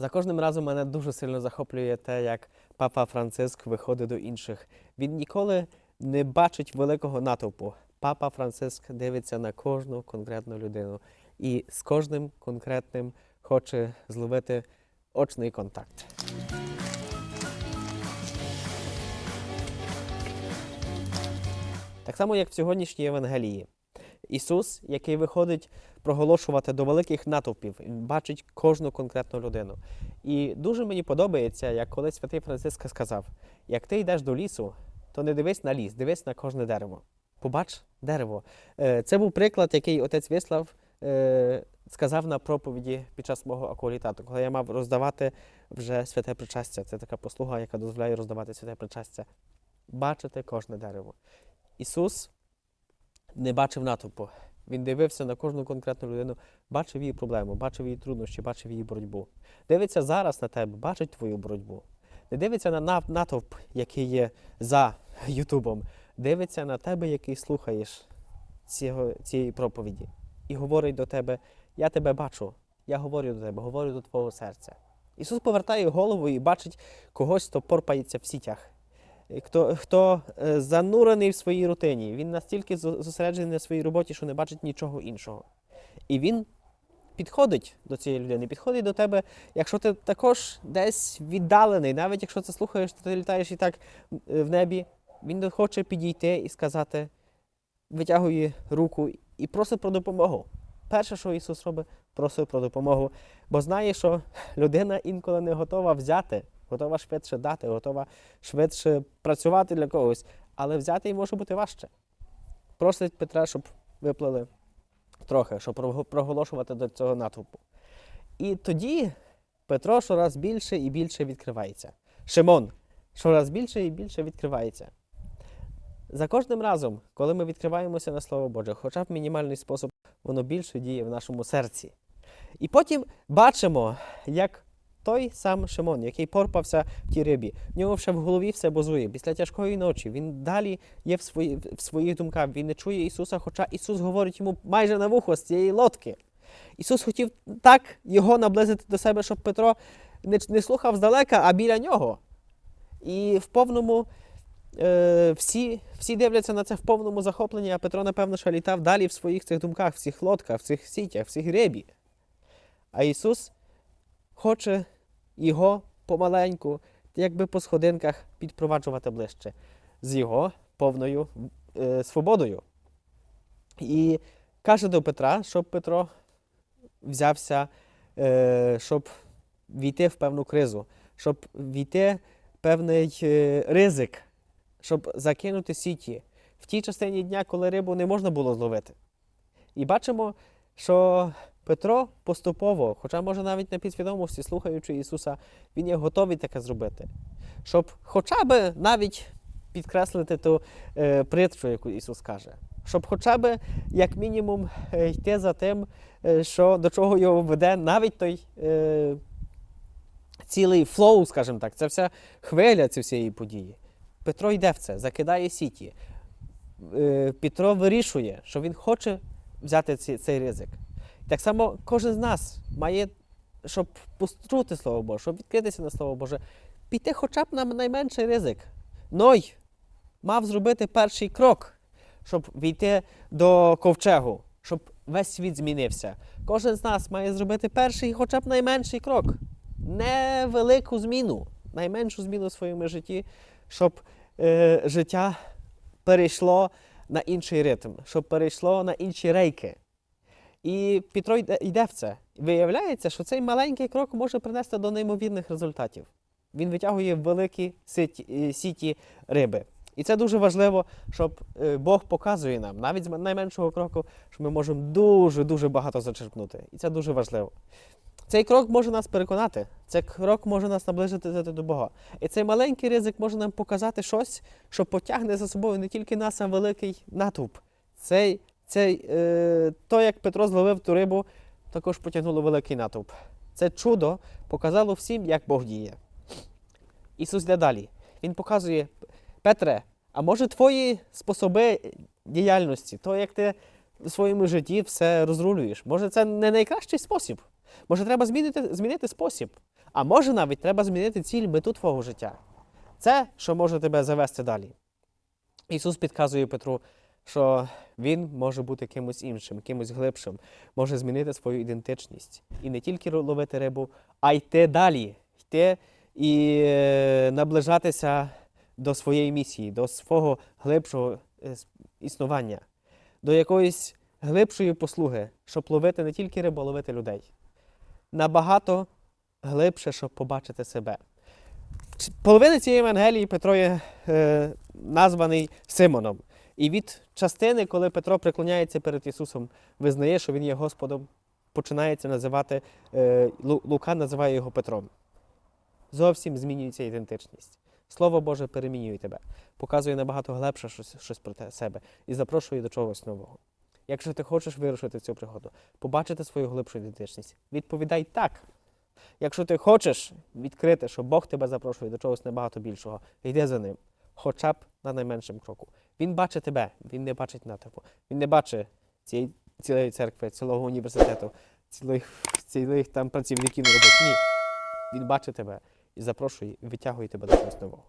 За кожним разом мене дуже сильно захоплює те, як папа Франциск виходить до інших. Він ніколи не бачить великого натовпу. Папа Франциск дивиться на кожну конкретну людину і з кожним конкретним хоче зловити очний контакт. Так само, як в сьогоднішній Євангелії. Ісус, який виходить проголошувати до великих натовпів, бачить кожну конкретну людину. І дуже мені подобається, як колись святий Франциск сказав: як ти йдеш до лісу, то не дивись на ліс, дивись на кожне дерево. Побач дерево. Е, Це був приклад, який отець Вислав е, сказав на проповіді під час мого акуалітату, коли я мав роздавати вже святе причастя. Це така послуга, яка дозволяє роздавати святе причастя. Бачити кожне дерево. Ісус не бачив натовпу. Він дивився на кожну конкретну людину, бачив її проблему, бачив її труднощі, бачив її боротьбу. Дивиться зараз на тебе, бачить твою боротьбу. Не дивиться на натовп, який є за Ютубом. Дивиться на тебе, який слухаєш цього, цієї проповіді. І говорить до тебе: Я тебе бачу, я говорю до тебе, говорю до твого серця. Ісус повертає голову і бачить когось, хто порпається в сітях. Хто, хто е, занурений в своїй рутині, він настільки зосереджений на своїй роботі, що не бачить нічого іншого. І він підходить до цієї людини, підходить до тебе, якщо ти також десь віддалений, навіть якщо це слухаєш, то ти літаєш і так е, в небі, він хоче підійти і сказати, витягує руку і просить про допомогу. Перше, що Ісус робить, просить про допомогу, бо знає, що людина інколи не готова взяти, готова швидше дати, готова швидше працювати для когось, але взяти їй може бути важче. Просить Петра, щоб виплили трохи, щоб проголошувати до цього натовпу. І тоді Петро щораз більше і більше відкривається. Шимон щораз більше і більше відкривається. За кожним разом, коли ми відкриваємося на Слово Боже, хоча б мінімальний спосіб, воно більше діє в нашому серці. І потім бачимо, як той сам Шимон, який порпався в тій рибі, в нього ще в голові все базує. Після тяжкої ночі він далі є в, свої, в своїх думках. Він не чує Ісуса, хоча Ісус говорить йому майже на вухо з цієї лодки. Ісус хотів так його наблизити до себе, щоб Петро не, не слухав здалека, а біля нього. І в повному е, всі, всі дивляться на це в повному захопленні, а Петро, напевно, що літав далі в своїх цих думках, в цих лодках, в цих сітях, в цих рибі. А Ісус хоче його помаленьку, якби по сходинках підпроваджувати ближче з його повною е, свободою. І каже до Петра, щоб Петро взявся, е, щоб війти в певну кризу, щоб війти певний е, ризик, щоб закинути сіті в тій частині дня, коли рибу не можна було зловити. І бачимо, що Петро поступово, хоча може навіть на підсвідомості, слухаючи Ісуса, він є готовий таке зробити. Щоб хоча б навіть підкреслити ту е, притчу, яку Ісус каже. Щоб хоча б, як мінімум, е, йти за тим, е, що, до чого його веде навіть той е, цілий флоу, скажімо так, це вся хвиля цієї події. Петро йде в це, закидає сіті. Е, Петро вирішує, що він хоче взяти цей ризик. Так само кожен з нас має, щоб почути Слово Боже, щоб відкритися на Слово Боже, піти хоча б на найменший ризик. Ной мав зробити перший крок, щоб війти до ковчегу, щоб весь світ змінився. Кожен з нас має зробити перший, хоча б найменший крок. Невелику зміну, найменшу зміну в своєму житті, щоб е, життя перейшло на інший ритм, щоб перейшло на інші рейки. І Петро йде, йде в це. Виявляється, що цей маленький крок може принести до неймовірних результатів. Він витягує великі сіті, е, сіті риби. І це дуже важливо, щоб е, Бог показує нам, навіть з найменшого кроку, що ми можемо дуже-дуже багато зачерпнути. І це дуже важливо. Цей крок може нас переконати, цей крок може нас наближити до Бога. І цей маленький ризик може нам показати щось, що потягне за собою не тільки нас, а великий натовп. Цей, цей, е, то, як Петро зловив ту рибу, також потягнуло великий натовп. Це чудо показало всім, як Бог діє. Ісус йде далі. Він показує, Петре, а може твої способи діяльності, то як ти в своєму житті все розрулюєш, може це не найкращий спосіб. Може, треба змінити, змінити спосіб. А може навіть треба змінити ціль мету твого життя. Це, що може тебе завести далі. Ісус підказує Петру, що він може бути кимось іншим, кимось глибшим, може змінити свою ідентичність. І не тільки ловити рибу, а йти далі, йти і е, наближатися до своєї місії, до свого глибшого е, існування, до якоїсь глибшої послуги, щоб ловити не тільки рибу, а ловити людей. Набагато глибше, щоб побачити себе. Половина цієї Евангелії Петро є е, названий Симоном. І від частини, коли Петро преклоняється перед Ісусом, визнає, що Він є Господом, починається називати, е, Лука називає його Петром. Зовсім змінюється ідентичність. Слово Боже перемінює тебе, показує набагато глибше щось, щось про те себе і запрошує до чогось нового. Якщо ти хочеш вирушити цю пригоду, побачити свою глибшу ідентичність, відповідай так. Якщо ти хочеш відкрити, що Бог тебе запрошує до чогось набагато більшого, йди за ним, хоча б на найменшим кроку. Він бачить тебе, він не бачить натовпу. Він не бачить цієї, цілої церкви, цілого університету, цілих, цілих там працівників на роботі. Ні. Він бачить тебе і запрошує, витягує тебе до чогось нового.